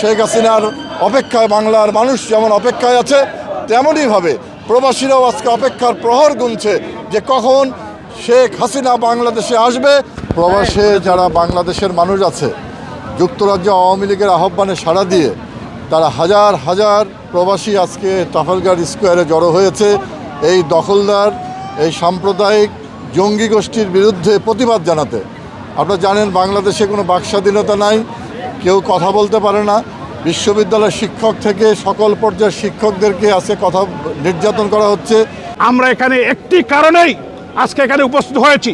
শেখ হাসিনার অপেক্ষায় বাংলার মানুষ যেমন অপেক্ষায় আছে, তেমনইভাবে প্রবাসীরাও আজকে অপেক্ষার প্রহর গুনছে যে কখন শেখ হাসিনা বাংলাদেশে আসবে। প্রবাসে যারা বাংলাদেশের মানুষ আছে, যুক্তরাজ্য আওয়ামী লীগের আহ্বানে সাড়া দিয়ে তারা হাজার হাজার প্রবাসী আজকে টাফালগার স্কোয়ারে জড়ো হয়েছে। এই দখলদার, এই সাম্প্রদায়িক জঙ্গি গোষ্ঠীর বিরুদ্ধে প্রতিবাদ জানাতে। আপনারা জানেন, বাংলাদেশে কোনো বাকস্বাধীনতা নাই, কেউ কথা বলতে পারে না। বিশ্ববিদ্যালয়ের শিক্ষক থেকে সকল পর্যায়ের শিক্ষকদেরকে আজকে কথা নির্যাতন করা হচ্ছে। আমরা এখানে একটি কারণেই আজকে এখানে উপস্থিত হয়েছি।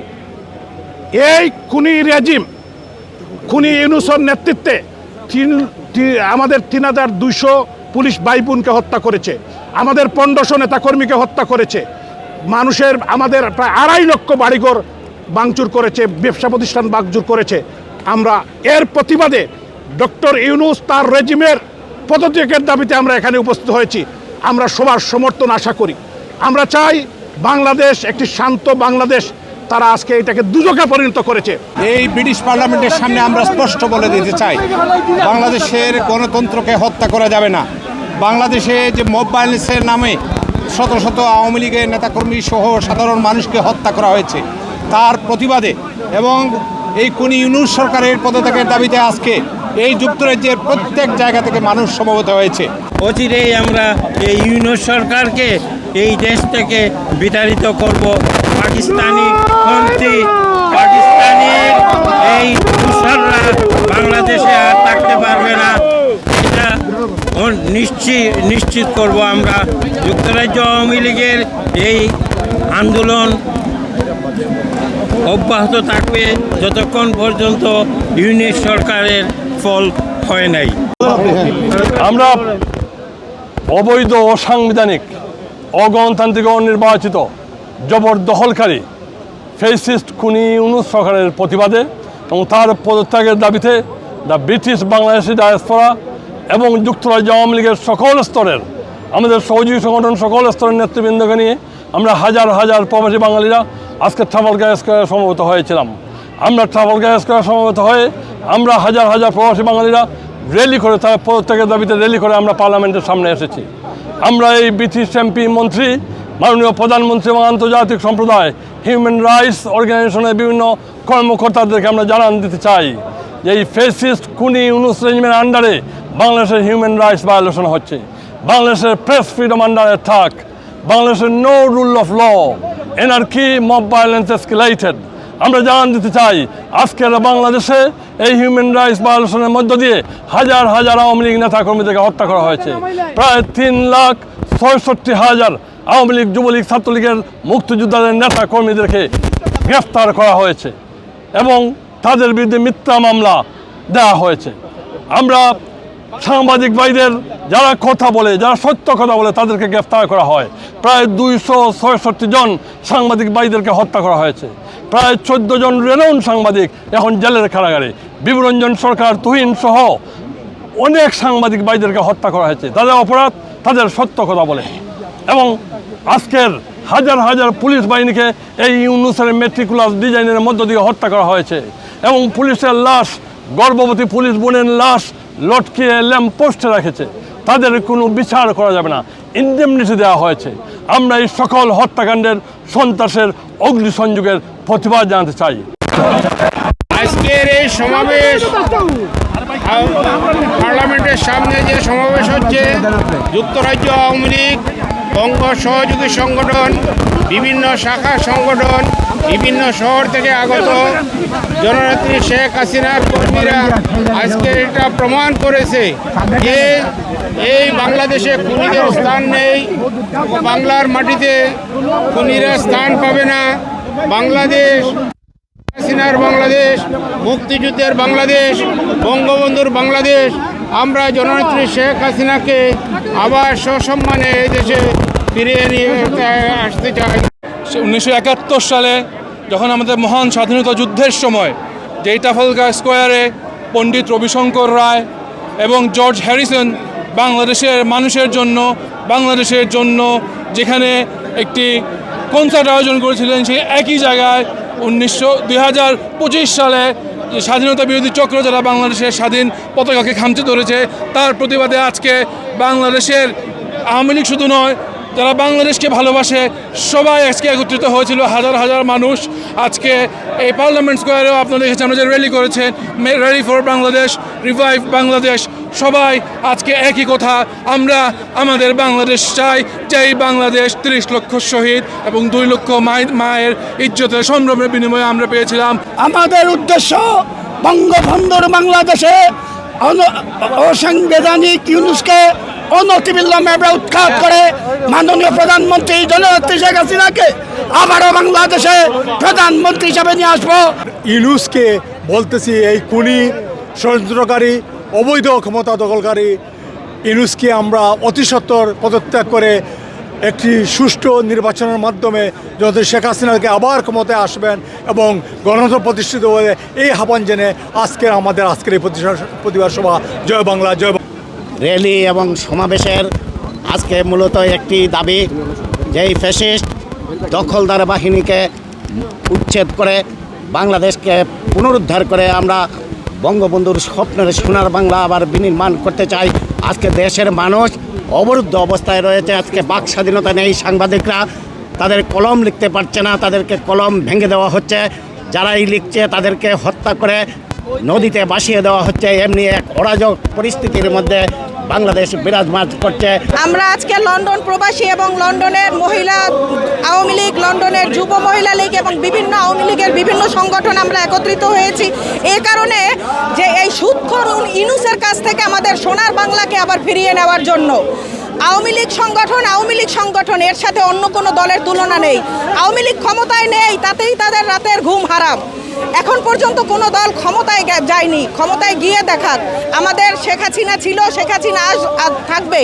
এই খুনি রেজিম, খুনি ইউনুসর নেতৃত্বে আমাদের তিন হাজার দুইশো পুলিশ ভাই বোনকে হত্যা করেছে, আমাদের পনেরোশো নেতাকর্মীকে হত্যা করেছে, মানুষের আমাদের প্রায় আড়াই লক্ষ বাড়িঘর ভাঙচুর করেছে, ব্যবসা প্রতিষ্ঠান ভাঙচুর করেছে। আমরা এর প্রতিবাদে ডক্টর ইউনুস তার রেজিমের পদত্যাগের দাবিতে আমরা এখানে উপস্থিত হয়েছি। আমরা সবার সমর্থন আশা করি। আমরা চাই বাংলাদেশ, একটি শান্ত বাংলাদেশ, তারা আজকে এটাকে দুজকে পরিণত করেছে। এই ব্রিটিশ পার্লামেন্টের সামনে আমরা স্পষ্ট বলে দিতে চাই, বাংলাদেশের গণতন্ত্রকে হত্যা করা যাবে না। বাংলাদেশে যে মব ভায়োলেন্সের নামে শত শত আওয়ামী লীগের নেতাকর্মী সহ সাধারণ মানুষকে হত্যা করা হয়েছে, তার প্রতিবাদে এবং এই কোন ইউনুস সরকারের পদত্যাগের দাবিতে আজকে এই যুক্তরাজ্যের প্রত্যেক জায়গা থেকে মানুষ সমবেত হয়েছে। অচিরেই আমরা এই ইউনিয়ন সরকারকে এই দেশ থেকে বিতাড়িত করব। পাকিস্তানি পন্থী পাকিস্তানের এই বাংলাদেশে আর থাকতে পারবে না। নিশ্চিত নিশ্চিত করব আমরা যুক্তরাজ্য আওয়ামী লীগের এই আন্দোলন অব্যাহত থাকবে যতক্ষণ পর্যন্ত ইউনিট সরকারের ফল হয় নাই। আমরা অবৈধ, অসাংবিধানিক, অগণতান্ত্রিক, অনির্বাচিত, জবরদখলকারী, ফেসিস্ট খুনি ইউনুস সরকারের প্রতিবাদে এবং তার পদত্যাগের দাবিতে দ্য ব্রিটিশ বাংলাদেশি ডায়াসপোরা এবং যুক্তরাজ্য আওয়ামী লীগের সকল স্তরের, আমাদের সহযোগী সংগঠন সকল স্তরের নেতৃবৃন্দকে নিয়ে আমরা হাজার হাজার প্রবাসী বাঙালিরা আজকে ট্রাভেল স্কোয়ারে সমবেত হয়েছিলাম। আমরা ট্রাভেল স্কোয়ারে সমবেত হয়ে আমরা হাজার হাজার প্রবাসী বাঙালিরা র্যালি করে, তার পদত্যাগের দাবিতে র্যালি করে আমরা পার্লামেন্টের সামনে এসেছি। আমরা এই ব্রিটিশ এমপি মন্ত্রী, মাননীয় প্রধানমন্ত্রী এবং আন্তর্জাতিক সম্প্রদায় হিউম্যান রাইটস অর্গানাইজেশনের বিভিন্ন কর্মকর্তাদেরকে আমরা জানান দিতে চাই যে এই ফেসিস্ট কুনি ইউনুস রেজিমের আন্ডারে বাংলাদেশের হিউম্যান রাইটস ভায়োলেশন হচ্ছে, বাংলাদেশের প্রেস ফ্রিডম আন্ডারে থাক বাংলাদেশের no rule of law anarchy mob violence escalated আমরা জানান দিতে চাই আজকের বাংলাদেশে এই হিউম্যান রাইটস ভায়োলেশনের মধ্য দিয়ে হাজার হাজার আওয়ামী লীগ নেতা কর্মীদেরকে হত্যা করা হয়েছে। প্রায় তিন লাখ ছয়ষট্টি হাজার আওয়ামী লীগ, যুবলীগ, ছাত্রলীগের মুক্তিযোদ্ধাদের নেতা কর্মীদেরকে গ্রেফতার করা হয়েছে এবং তাদের বিরুদ্ধে মিথ্যা মামলা দেওয়া হয়েছে। আমরা সাংবাদিক ভাইদের যারা কথা বলে, যারা সত্য কথা বলে, তাদেরকে গ্রেফতার করা হয়। প্রায় দুইশো ছয়ষট্টি জন সাংবাদিক ভাইদেরকে হত্যা করা হয়েছে। প্রায় চোদ্দ জন রেনাউন সাংবাদিক এখন জেলের কারাগারে। বিবরঞ্জন সরকার, তুহিন সহ অনেক সাংবাদিক ভাইদেরকে হত্যা করা হয়েছে। তাদের অপরাধ তাদের সত্য কথা বলে। এবং আজকের হাজার হাজার পুলিশ বাহিনীকে এই ইউনুসের মেট্রিকুলাস ডিজাইনের মধ্য দিয়ে হত্যা করা হয়েছে। এবং পুলিশের লাশ, গর্ভবতী পুলিশ বোনের লাশ লটকিয়ে ল্যাম্প পোস্টে রেখেছে। তাদের কোনো বিচার করা যাবে না। ইন্ডেমনিটি দেওয়া হয়েছে। আমরা এই সকল হত্যাকাণ্ডের সন্ত্রাসের অগ্নিসংযোগের প্রতিবাদ জানাতে চাই। আজকের এই সমাবেশ পার্লামেন্টের সামনে যে সমাবেশ হচ্ছে, যুক্তরাজ্য আওয়ামী লীগ বঙ্গ সহযোগী সংগঠন, বিভিন্ন শাখা সংগঠন, বিভিন্ন শহর থেকে আগত জননেত্রী শেখ হাসিনার কর্মীরা আজকে এটা প্রমাণ করেছে যে এই বাংলাদেশে খুনিদের স্থান নেই, বাংলার মাটিতে খুনিরা স্থান পাবে না, বাংলাদেশ হাসিনার বাংলাদেশ, মুক্তিযুদ্ধের বাংলাদেশ, বঙ্গবন্ধুর বাংলাদেশ আমরা জননেত্রী শেখ হাসিনাকে আবার সসম্মানে এই দেশে ফিরিয়ে নিয়ে আসতে চাই। উনিশশো একাত্তর সালে যখন আমাদের মহান স্বাধীনতা যুদ্ধের সময় যেই টাফলগার স্কোয়ারে পণ্ডিত রবিশঙ্কর রায় এবং জর্জ হ্যারিসন বাংলাদেশের মানুষের জন্য, বাংলাদেশের জন্য যেখানে একটি কনসার্ট আয়োজন করেছিলেন, সেই একই জায়গায় উনিশশো দুই সালে স্বাধীনতা বিরোধী চক্র যারা বাংলাদেশের স্বাধীন পতাকাকে খামচে ধরেছে, তার প্রতিবাদে আজকে বাংলাদেশের আওয়ামী লীগ শুধু নয়, যারা বাংলাদেশকে ভালোবাসে, সবাই আজকে একত্রিত হয়েছিল। হাজার হাজার মানুষ আজকে এই পার্লামেন্ট স্কোয়ারেও আপনারা দেখেছেন যে র্যালি করেছেন rally for Bangladesh revive Bangladesh সবাই আজকে একই কথা। আমরা আমাদের বাংলাদেশ চাই যেই বাংলাদেশ তিরিশ লক্ষ শহীদ এবং দুই লক্ষ মায়ের মায়ের ইজ্জতের সম্ভ্রমের বিনিময়ে আমরা পেয়েছিলাম। আমাদের উদ্দেশ্য বঙ্গবন্ধুর বাংলাদেশে অসাংবিধানিক ইউনুসকে অনতিবিলম্বে উৎখাত করে মাননীয় প্রধানমন্ত্রী জননেত্রী শেখ হাসিনাকে আবারও বাংলাদেশে প্রধানমন্ত্রী হিসাবে নিয়ে আসব। ইউনুসকে বলতেছি এই খুনি ষড়যন্ত্রকারী অবৈধ ক্ষমতা দখলকারী ইউনুসকে আমরা অতি সত্বর পদত্যাগ করে একটি সুষ্ঠু নির্বাচনের মাধ্যমে যদি শেখ হাসিনাকে আবার ক্ষমতায় আসবেন এবং গণতন্ত্র প্রতিষ্ঠিত হয়ে এই আহ্বান জেনে আজকের আমাদের আজকের এই প্রতিবাদ সভা, জয় বাংলা, জয় র্যালি এবং সমাবেশের আজকে মূলত একটি দাবি, যেই ফ্যাসিস্ট দখলদার বাহিনীকে উচ্ছেদ করে বাংলাদেশকে পুনরুদ্ধার করে আমরা বঙ্গবন্ধুর স্বপ্নের সোনার বাংলা আবার বিনির্মাণ করতে চাই। আজকে দেশের মানুষ অবরুদ্ধ অবস্থায় রয়েছে। আজকে বাক স্বাধীনতা নেই সাংবাদিকরা। তাদের কলম লিখতে পারছে না। তাদেরকে কলম ভেঙে দেওয়া হচ্ছে। যারাই লিখছে তাদেরকে হত্যা করে নদীতে ভাসিয়ে দেওয়া হচ্ছে, এমনি এক অরাজক পরিস্থিতির মধ্যে বাংলাদেশ বিরাজমান করছে। আমরা আজকে লন্ডন প্রবাসী এবং লন্ডনের মহিলা আওয়ামী লীগ, লন্ডনের যুব মহিলা লীগ এবং বিভিন্ন আওয়ামী লীগের বিভিন্ন সংগঠন আমরা একত্রিত হয়েছি। এ কারণে যে এই সুৎখর ইনুসের কাছ থেকে আমাদের সোনার বাংলাকে আবার ফিরিয়ে নেওয়ার জন্য। আওয়ামী লীগ সংগঠন, আওয়ামী লীগ সংগঠন, এর সাথে অন্য কোনো দলের তুলনা নেই। আওয়ামী লীগ ক্ষমতায় নেই, তাতেই তাদের রাতের ঘুম হারাম। এখন পর্যন্ত কোনো দল ক্ষমতায় যায়নি, ক্ষমতায় গিয়ে দেখাক। আমাদের শেখ হাসিনা ছিল, শেখ হাসিনা আস থাকবে।